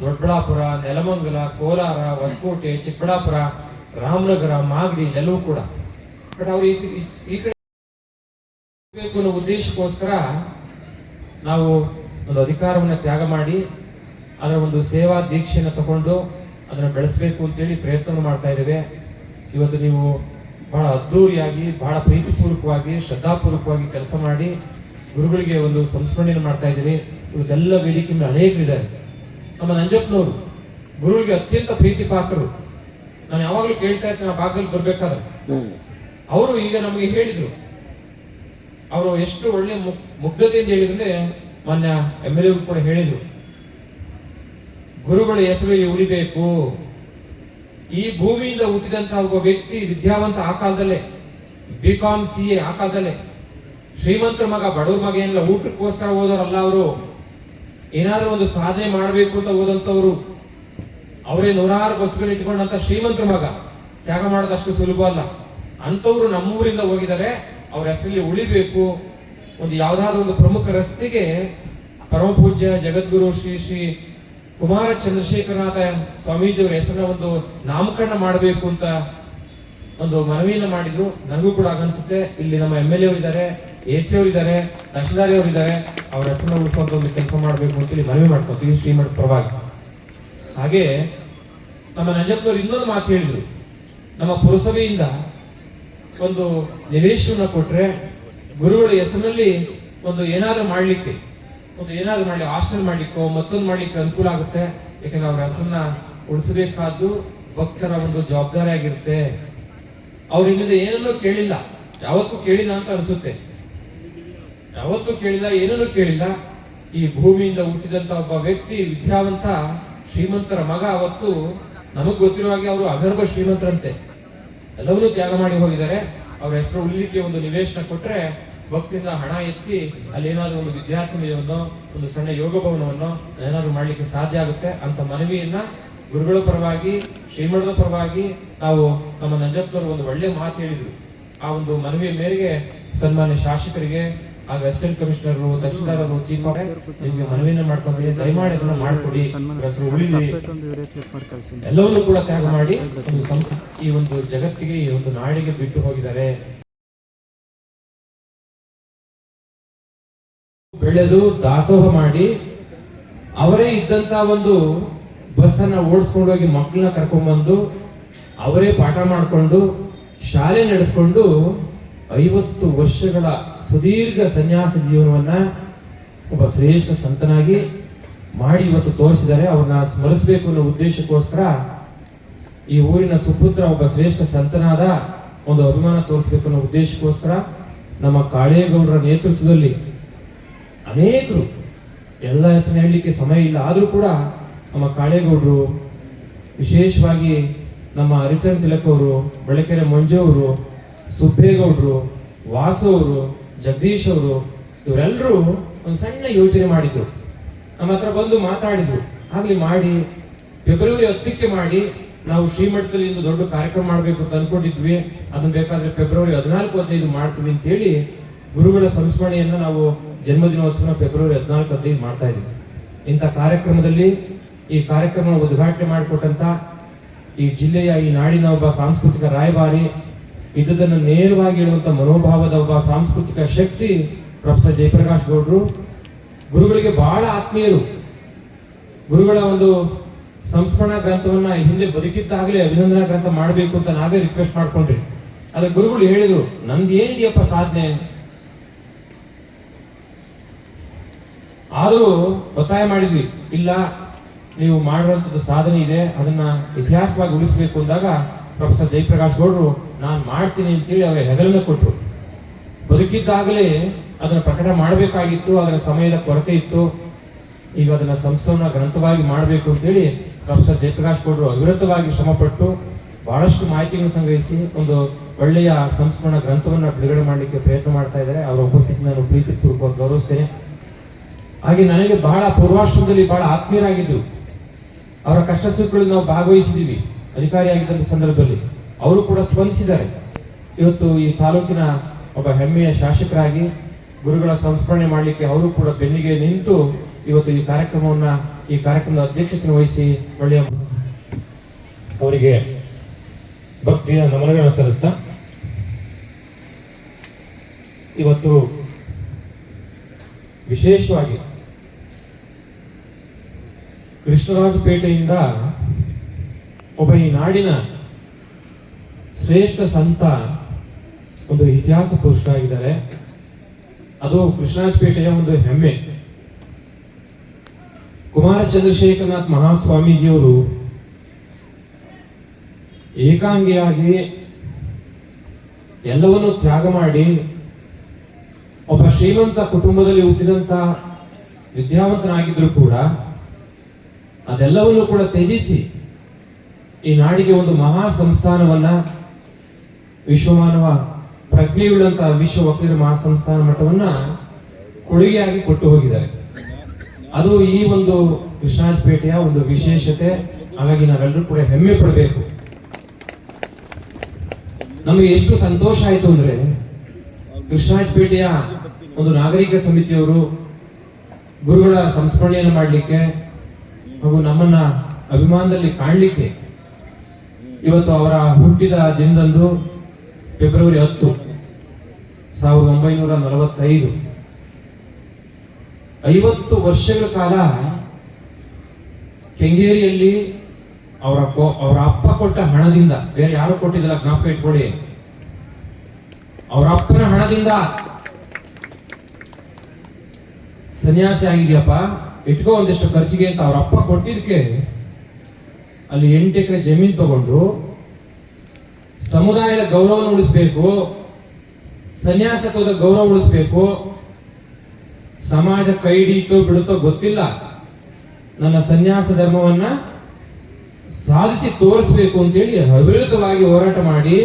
ದೊಡ್ಡಬಳ್ಳಾಪುರ, ನೆಲಮಂಗಲ, ಕೋಲಾರ, ಹೊಸಕೋಟೆ, ಚಿಕ್ಕಬಳ್ಳಾಪುರ. ರಾಮನಗರ ಮಾಗಡಿ ಎಲ್ಲವೂ ಕೂಡ. ಬಟ್ ಅವ್ರು ಈ- ಕಡೆ ಅನ್ನೋ ಉದ್ದೇಶಕ್ಕೋಸ್ಕರ ನಾವು ಒಂದು ಅಧಿಕಾರವನ್ನ ತ್ಯಾಗ ಮಾಡಿ, ಅದರ ಒಂದು ಸೇವಾ ದೀಕ್ಷೆಯನ್ನು ತಗೊಂಡು ಅದನ್ನು ಬೆಳೆಸಬೇಕು ಅಂತೇಳಿ ಪ್ರಯತ್ನ ಮಾಡ್ತಾ ಇದ್ದೇವೆ. ಇವತ್ತು ನೀವು ಬಹಳ ಅದ್ಧೂರಿಯಾಗಿ ಬಹಳ ಪ್ರೀತಿಪೂರ್ವಕವಾಗಿ, ಶ್ರದ್ಧಾಪೂರ್ವಕವಾಗಿ ಕೆಲಸ ಮಾಡಿ ಗುರುಗಳಿಗೆ ಒಂದು ಸಂಸ್ಮರಣೆಯನ್ನು ಮಾಡ್ತಾ ಇದ್ದೀರಿ. ಇವತ್ತೆಲ್ಲ ವೇದಿಕೆ ಮೇಲೆ ಅನೇಕರಿದ್ದಾರೆ. ನಮ್ಮ ನಂಜಪ್ಪನವರು ಗುರುಗಳಿಗೆ ಅತ್ಯಂತ ಪ್ರೀತಿ ಪಾತ್ರರು ನಾನು ಯಾವಾಗಲೂ ಕೇಳ್ತಾ ಇರ್ತೇನೆ, ಆ ಭಾಗದಲ್ಲಿ ಬರ್ಬೇಕಾದ್ರೆ. ಅವರು ಈಗ ನಮಗೆ ಹೇಳಿದ್ರು. ಅವರು ಎಷ್ಟು ಒಳ್ಳೆ ಮುಗ್ಧತೆ ಮುಗ್ಧತೆಯಿಂದ ಹೇಳಿದ್ರೆ ಮೊನ್ನೆ ಎಂ ಎಲ್ ಎ ಕೂಡ ಹೇಳಿದ್ರು. ಗುರುಗಳ ಹೆಸರಿಗೆ ಉಳಿಬೇಕು ಈ ಭೂಮಿಯಿಂದ ಹುಟ್ಟಿದಂತಹ ಒಬ್ಬ ವ್ಯಕ್ತಿ ವಿದ್ಯಾವಂತ ಆ ಕಾಲದಲ್ಲೇ ಬಿ ಕಾಮ್ ಸಿ ಎ ಆ ಕಾಲದಲ್ಲೇ, ಶ್ರೀಮಂತರ ಮಗ, ಬಡವ್ರ ಮಗ ಏನಿಲ್ಲ, ಊಟಕ್ಕೋಸ್ಕರ ಹೋದವರಲ್ಲ ಅವರು. ಏನಾದ್ರೂ ಒಂದು ಸಾಧನೆ ಮಾಡಬೇಕು ಅಂತ ಓದಂತವ್ರು ಅವರೇ ನೂರಾರು ಬಸ್ಗಳು ಇಟ್ಕೊಂಡಂತ ಶ್ರೀಮಂತರ ಮಗ. ತ್ಯಾಗ ಮಾಡೋದಷ್ಟು ಸುಲಭ ಅಲ್ಲ. ಅಂತವ್ರು ನಮ್ಮೂರಿಂದ ಹೋಗಿದ್ದಾರೆ. ಅವ್ರ ಹೆಸರಲ್ಲಿ ಉಳಿಬೇಕು. ಒಂದು ಯಾವ್ದಾದ್ರು ಒಂದು ಪ್ರಮುಖ ರಸ್ತೆಗೆ ಪರಮ ಪೂಜ್ಯ ಜಗದ್ಗುರು ಶ್ರೀ ಶ್ರೀ ಕುಮಾರ ಚಂದ್ರಶೇಖರನಾಥ ಸ್ವಾಮೀಜಿಯವರ ಹೆಸರನ್ನ ಒಂದು ನಾಮಕರಣ ಮಾಡಬೇಕು ಅಂತ ಒಂದು ಮನವಿಯನ್ನ ಮಾಡಿದ್ರು. ನನಗೂ ಕೂಡ ಅನ್ಸುತ್ತೆ ಇಲ್ಲಿ ನಮ್ಮ ಎಂ ಎಲ್ ಎ ಇದ್ದಾರೆ ಎ ಸಿ ಅವರು ಇದ್ದಾರೆ ತಹಶೀಲ್ದಾರಿ ಅವರು ಇದ್ದಾರೆ ಅವ್ರ ಹೆಸರನ್ನ ಉಳಿಸುವಂತ ಒಂದು ಕೆಲಸ ಮಾಡಬೇಕು ಅಂತೇಳಿ ಮನವಿ ಮಾಡ್ಕೊತೀವಿ ಶ್ರೀಮಠ ಪರವಾಗಿ. ಹಾಗೆ ನಮ್ಮ ನಂಜಪ್ಪನವರು ಇನ್ನೊಂದು ಮಾತು ಹೇಳಿದರು. ನಮ್ಮ ಪುರಸಭೆಯಿಂದ ಒಂದು ನಿವೇಶನ ಕೊಟ್ರೆ ಗುರುಗಳ ಹೆಸರಿನಲ್ಲಿ ಒಂದು ಏನಾದ್ರೂ ಮಾಡ್ಲಿಕ್ಕೆ, ಒಂದು ಏನಾದರೂ ಮಾಡಲಿ ಹಾಸ್ಟೆಲ್ ಮಾಡ್ಲಿಕ್ಕೋ, ಮತ್ತೊಂದು ಮಾಡ್ಲಿಕ್ಕೆ ಅನುಕೂಲ ಆಗುತ್ತೆ. ಯಾಕಂದ್ರೆ ಅವ್ರ ಹೆಸರನ್ನ ಉಳಿಸಬೇಕಾದ್ದು ಭಕ್ತರ ಒಂದು ಜವಾಬ್ದಾರಿ ಆಗಿರುತ್ತೆ. ಅವ್ರ ಇಲ್ಲಿಂದ ಏನನ್ನೂ ಕೇಳಿಲ್ಲ. ಯಾವತ್ತೂ ಕೇಳಿಲ್ಲ ಅಂತ ಅನಿಸುತ್ತೆ. ಯಾವತ್ತೂ ಕೇಳಿಲ್ಲ, ಏನನ್ನೂ ಕೇಳಿಲ್ಲ. ಈ ಭೂಮಿಯಿಂದ ಹುಟ್ಟಿದಂತ ಒಬ್ಬ ವ್ಯಕ್ತಿ ವಿದ್ಯಾವಂತ ಶ್ರೀಮಂತರ ಮಗ ಅವತ್ತು ನಮಗ್ ಗೊತ್ತಿರೋ ಹಾಗೆ ಅವರು ಅಗರ್ಭ ಶ್ರೀಮಂತರಂತೆ. ಎಲ್ಲವನ್ನೂ ತ್ಯಾಗ ಮಾಡಿ ಹೋಗಿದ್ದಾರೆ. ಅವ್ರ ಹೆಸರು ಉಳಿಲಿಕ್ಕೆ ಒಂದು ನಿವೇಶನ ಕೊಟ್ರೆ ಭಕ್ತಿಯಿಂದ ಹಣ ಎತ್ತಿ ಅಲ್ಲಿ ಏನಾದ್ರು ಒಂದು ವಿದ್ಯಾರ್ಥಿ ನಿಲಯವನ್ನೋ ಒಂದು ಸಣ್ಣ ಯೋಗ ಭವನವನ್ನೋ ಏನಾದ್ರು ಮಾಡ್ಲಿಕ್ಕೆ ಸಾಧ್ಯ ಆಗುತ್ತೆ ಅಂತ ಮನವಿಯನ್ನ ಗುರುಗಳ ಪರವಾಗಿ, ಶ್ರೀಮಠದ ಪರವಾಗಿ ನಾವು ನಮ್ಮ ನಂಜಪ್ಪನವರು ಒಂದು ಒಳ್ಳೆ ಮಾತು ಹೇಳಿದ್ರು. ಆ ಒಂದು ಮನವಿಯ ಮೇರೆಗೆ ಸನ್ಮಾನ್ಯ ಶಾಸಕರಿಗೆ ಆಗ ಅಸಿಸ್ಟೆಂಟ್ ಕಮಿಷನರ್ ತಹಶೀಲ್ದಾರರು ಚೀಫ್ ನಿಮಗೆ ಮನವಿಯನ್ನು ಮಾಡ್ಕೊಂಡ್ರೆ ದಯಮಾಡಿ ಅದನ್ನ ಮಾಡ್ಕೊಡಿ. ಹೆಸರು ಎಲ್ಲವನ್ನೂ ಕೂಡ ತ್ಯಾಗ ಮಾಡಿ ಒಂದು ಸಂಸ್ಥೆ ಈ ಒಂದು ಜಗತ್ತಿಗೆ, ಈ ಒಂದು ನಾಡಿಗೆ ಬಿಟ್ಟು ಹೋಗಿದ್ದಾರೆ. ಬೆಳೆದು ದಾಸೋಹ ಮಾಡಿ ಅವರೇ ಇದ್ದಂತ ಒಂದು ಬಸ್ ಅನ್ನ ಓಡಿಸ್ಕೊಂಡು ಹೋಗಿ ಮಕ್ಕಳನ್ನ ಕರ್ಕೊಂಡ್ಬಂದು ಅವರೇ ಪಾಠ ಮಾಡಿಕೊಂಡು ಶಾಲೆ ನಡೆಸ್ಕೊಂಡು ಐವತ್ತು ವರ್ಷಗಳ ಸುದೀರ್ಘ ಸನ್ಯಾಸ ಜೀವನವನ್ನ ಒಬ್ಬ ಶ್ರೇಷ್ಠ ಸಂತನಾಗಿ ಮಾಡಿ ಇವತ್ತು ತೋರಿಸಿದರೆ ಅವನ್ನ ಸ್ಮರಿಸಬೇಕು ಅನ್ನೋ ಉದ್ದೇಶಕ್ಕೋಸ್ಕರ ಈ ಊರಿನ ಸುಪುತ್ರ ಒಬ್ಬ ಶ್ರೇಷ್ಠ ಸಂತನಾದ ಒಂದು ಅಭಿಮಾನ ತೋರಿಸಬೇಕು ಅನ್ನೋ ಉದ್ದೇಶಕ್ಕೋಸ್ಕರ ನಮ್ಮ ಕಾಳೇಗೌಡರ ನೇತೃತ್ವದಲ್ಲಿ ಅನೇಕರು ಎಲ್ಲ ಹೆಸರು ಹೇಳಲಿಕ್ಕೆ ಸಮಯ ಇಲ್ಲ. ಆದರೂ ಕೂಡ ನಮ್ಮ ಕಾಳೇಗೌಡರು ವಿಶೇಷವಾಗಿ ನಮ್ಮ ಹರಿಚಂದ್ ತಿಲಕ್ ಅವರು, ಬೆಳಕೆರೆ ಮಂಜು ಅವರು, ಸುಬ್ಬೇಗೌಡರು, ವಾಸು ಅವರು ಜಗದೀಶ್ ಅವರು ಇವರೆಲ್ಲರೂ ಒಂದು ಸಣ್ಣ ಯೋಚನೆ ಮಾಡಿದ್ರು. ನಮ್ಮ ಹತ್ರ ಬಂದು ಮಾತಾಡಿದ್ರು. ಆಗ್ಲಿ ಮಾಡಿ ಫೆಬ್ರವರಿ ಹತ್ತಕ್ಕೆ ಮಾಡಿ ನಾವು ಶ್ರೀಮಠದಲ್ಲಿ ಒಂದು ದೊಡ್ಡ ಕಾರ್ಯಕ್ರಮ ಮಾಡಬೇಕು ಅಂತ ಅನ್ಕೊಂಡಿದ್ವಿ. ಅದನ್ನ ಬೇಕಾದ್ರೆ ಫೆಬ್ರವರಿ ಹದಿನಾಲ್ಕು, ಹದಿನೈದು ಮಾಡ್ತೀವಿ ಅಂತ ಹೇಳಿ ಗುರುಗಳ ಸಂಸ್ಮರಣೆಯನ್ನ ನಾವು ಜನ್ಮದಿನೋತ್ಸವ ಫೆಬ್ರವರಿ ಹದಿನಾಲ್ಕು, ಹದಿನೈದು ಮಾಡ್ತಾ ಇದ್ವಿ. ಇಂಥ ಕಾರ್ಯಕ್ರಮದಲ್ಲಿ ಈ ಕಾರ್ಯಕ್ರಮ ಉದ್ಘಾಟನೆ ಮಾಡಿಕೊಟ್ಟಂತ ಈ ಜಿಲ್ಲೆಯ ಈ ನಾಡಿನ ಒಬ್ಬ ಸಾಂಸ್ಕೃತಿಕ ರಾಯಭಾರಿ ಇದ್ದುದನ್ನು ನೇರವಾಗಿ ಹೇಳುವಂಥ ಮನೋಭಾವದ ಒಬ್ಬ ಸಾಂಸ್ಕೃತಿಕ ಶಕ್ತಿ ಪ್ರೊಫೆಸರ್ ಜಯಪ್ರಕಾಶ್ ಗೌಡ್ರು. ಗುರುಗಳಿಗೆ ಬಹಳ ಆತ್ಮೀಯರು. ಗುರುಗಳ ಒಂದು ಸಂಸ್ಮರಣಾ ಗ್ರಂಥವನ್ನ ಹಿಂದೆ ಬದುಕಿದ್ದಾಗಲೇ ಅಭಿನಂದನಾ ಗ್ರಂಥ ಮಾಡಬೇಕು ಅಂತ ನಾವೇ ರಿಕ್ವೆಸ್ಟ್ ಮಾಡ್ಕೊಂಡ್ರಿ ಅದ್ರ ಗುರುಗಳು ಹೇಳಿದ್ರು, ನಂದು ಏನಿದೆಯಪ್ಪ ಸಾಧನೆ? ಆದರೂ ಒತ್ತಾಯ ಮಾಡಿದ್ವಿ, ಇಲ್ಲ, ನೀವು ಮಾಡುವಂಥದ್ದು ಸಾಧನೆ ಇದೆ, ಅದನ್ನ ಇತಿಹಾಸವಾಗಿ ಉಳಿಸಬೇಕು ಅಂದಾಗ ಪ್ರೊಫೆಸರ್ ಜಯಪ್ರಕಾಶ್ ಗೌಡ್ರು ನಾನು ಮಾಡ್ತೀನಿ ಅಂತೇಳಿ ಅವರ ಹೆಗಲನ್ನು ಕೊಟ್ಟರು ಬದುಕಿದ್ದಾಗಲೇ ಅದನ್ನು ಪ್ರಕಟ ಮಾಡಬೇಕಾಗಿತ್ತು ಅದರ ಸಮಯದ ಕೊರತೆ ಇತ್ತು. ಈಗ ಅದನ್ನ ಸಂಸ್ಥೆಯನ್ನ ಗ್ರಂಥವಾಗಿ ಮಾಡಬೇಕು ಅಂತೇಳಿ ಪ್ರೊಫೆಸರ್ ಜಯಪ್ರಕಾಶ್ ಗೌಡರು ಅವಿರತವಾಗಿ ಶ್ರಮಪಟ್ಟು ಬಹಳಷ್ಟು ಮಾಹಿತಿಯನ್ನು ಸಂಗ್ರಹಿಸಿ ಒಂದು ಒಳ್ಳೆಯ ಸಂಸ್ಮರಣ ಗ್ರಂಥವನ್ನು ಬಿಡುಗಡೆ ಮಾಡಲಿಕ್ಕೆ ಪ್ರಯತ್ನ ಮಾಡ್ತಾ ಇದ್ದಾರೆ. ಅವರ ಉಪಸ್ಥಿತಿ ನಾನು ಪ್ರೀತಿಪೂರ್ವಕವಾಗಿ ಗೌರವಿಸ್ತೇನೆ. ಹಾಗೆ ನನಗೆ ಬಹಳ ಪೂರ್ವಾಶ್ರಮದಲ್ಲಿ ಬಹಳ ಆತ್ಮೀಯರಾಗಿದ್ದರು ಅವರ ಕಷ್ಟ ಸುಖಗಳಲ್ಲಿ ನಾವು ಭಾಗವಹಿಸಿದ್ದೀವಿ. ಅಧಿಕಾರಿಯಾಗಿದ್ದಂಥ ಸಂದರ್ಭದಲ್ಲಿ. ಅವರು ಕೂಡ ಸ್ಪಂದಿಸಿದ್ದಾರೆ. ಇವತ್ತು ಈ ತಾಲೂಕಿನ ಒಬ್ಬ ಹೆಮ್ಮೆಯ ಶಾಸಕರಾಗಿ ಗುರುಗಳ ಸಂಸ್ಮರಣೆ ಮಾಡಲಿಕ್ಕೆ ಅವರು ಕೂಡ ಬೆನ್ನಿಗೆ ನಿಂತು ಇವತ್ತು ಈ ಕಾರ್ಯಕ್ರಮವನ್ನ, ಈ ಕಾರ್ಯಕ್ರಮದ ಅಧ್ಯಕ್ಷತೆ ವಹಿಸಿ ಒಳ್ಳೆಯ ಅವರಿಗೆ ಭಕ್ತಿಯ ನಮನಗಳನ್ನು ಸಲ್ಲಿಸ್ತಾ ಇವತ್ತು ವಿಶೇಷವಾಗಿ ಕೃಷ್ಣರಾಜಪೇಟೆಯಿಂದ ಒಬ್ಬ ಈ ನಾಡಿನ ಶ್ರೇಷ್ಠ ಸಂತ ಒಂದು ಇತಿಹಾಸ ಪುರುಷರಾಗಿದ್ದಾರೆ ಅದು ಕೃಷ್ಣರಾಜಪೇಟೆಯ ಒಂದು ಹೆಮ್ಮೆ. ಕುಮಾರ ಚಂದ್ರಶೇಖರನಾಥ್ ಮಹಾಸ್ವಾಮೀಜಿಯವರು ಏಕಾಂಗಿಯಾಗಿ ಎಲ್ಲವನ್ನು ತ್ಯಾಗ ಮಾಡಿ ಒಬ್ಬ ಶ್ರೀಮಂತ ಕುಟುಂಬದಲ್ಲಿ ಹುಟ್ಟಿದಂತ ವಿದ್ಯಾವಂತನಾಗಿದ್ರು ಕೂಡ ಅದೆಲ್ಲವನ್ನು ಕೂಡ ತ್ಯಜಿಸಿ ಈ ನಾಡಿಗೆ ಒಂದು ಮಹಾ ಸಂಸ್ಥಾನವನ್ನ ವಿಶ್ವಮಾನವ ಪ್ರಜ್ಞೆಯುಳ್ಳಂತಹ ವಿಶ್ವ ವಕೀಲರ ಮಹಾಸಂಸ್ಥಾನ ಮಠವನ್ನ ಕೊಡುಗೆಯಾಗಿ ಕೊಟ್ಟು ಹೋಗಿದ್ದಾರೆ. ಅದು ಈ ಒಂದು ಕೃಷ್ಣಾಜಪೇಟೆಯ ಒಂದು ವಿಶೇಷತೆ. ಹಾಗಾಗಿ ನಾವೆಲ್ಲರೂ ಕೂಡ ಹೆಮ್ಮೆ ಪಡಬೇಕು. ನಮಗೆ ಎಷ್ಟು ಸಂತೋಷ ಆಯಿತು ಅಂದ್ರೆ ಕೃಷ್ಣಾಜಪೇಟೆಯ ಒಂದು ನಾಗರಿಕ ಸಮಿತಿಯವರು ಗುರುಗಳ ಸಂಸ್ಮರಣೆಯನ್ನು ಮಾಡಲಿಕ್ಕೆ ಹಾಗೂ ನಮ್ಮನ್ನ ಅಭಿಮಾನದಲ್ಲಿ ಕಾಣಲಿಕ್ಕೆ ಇವತ್ತು ಅವರ ಹುಟ್ಟಿದ ದಿನದಂದು ಫೆಬ್ರವರಿ ಹತ್ತು, ಸಾವಿರದ ಒಂಬೈನೂರ ನಲವತ್ತೈದು. ಐವತ್ತು ವರ್ಷಗಳ ಕಾಲ ಕೆಂಗೇರಿಯಲ್ಲಿ ಅವರ ಅವರ ಅಪ್ಪ ಕೊಟ್ಟ ಹಣದಿಂದ, ಬೇರೆ ಯಾರು ಕೊಟ್ಟಿದ್ದಲ್ಲ ಜ್ಞಾಪಕ ಇಟ್ಕೊಳ್ಳಿ. ಅವರ ಅಪ್ಪನ ಹಣದಿಂದ. ಸನ್ಯಾಸಿ ಆಗಿದ್ಯಪ್ಪ, ಇಟ್ಕೋ ಒಂದಿಷ್ಟು ಖರ್ಚಿಗೆ ಅಂತ ಅವ್ರ ಅಪ್ಪ ಕೊಟ್ಟಿದ್ಕೆ ಅಲ್ಲಿ ಎಂಟು ಎಕರೆ ಜಮೀನ್ ತಗೊಂಡು ಸಮುದಾಯದ ಗೌರವ ಉಳಿಸಬೇಕು, ಸನ್ಯಾಸತ್ವದ ಗೌರವ ಉಳಿಸಬೇಕು. ಸಮಾಜ ಕೈ ಹಿಡಿಯಿತೋ ಬಿಡುತ್ತೋ ಗೊತ್ತಿಲ್ಲ. ನನ್ನ ಸನ್ಯಾಸ ಧರ್ಮವನ್ನ ಸಾಧಿಸಿ ತೋರಿಸ್ಬೇಕು ಅಂತೇಳಿ ಅವಿರುದ್ಧವಾಗಿ ಹೋರಾಟ ಮಾಡಿ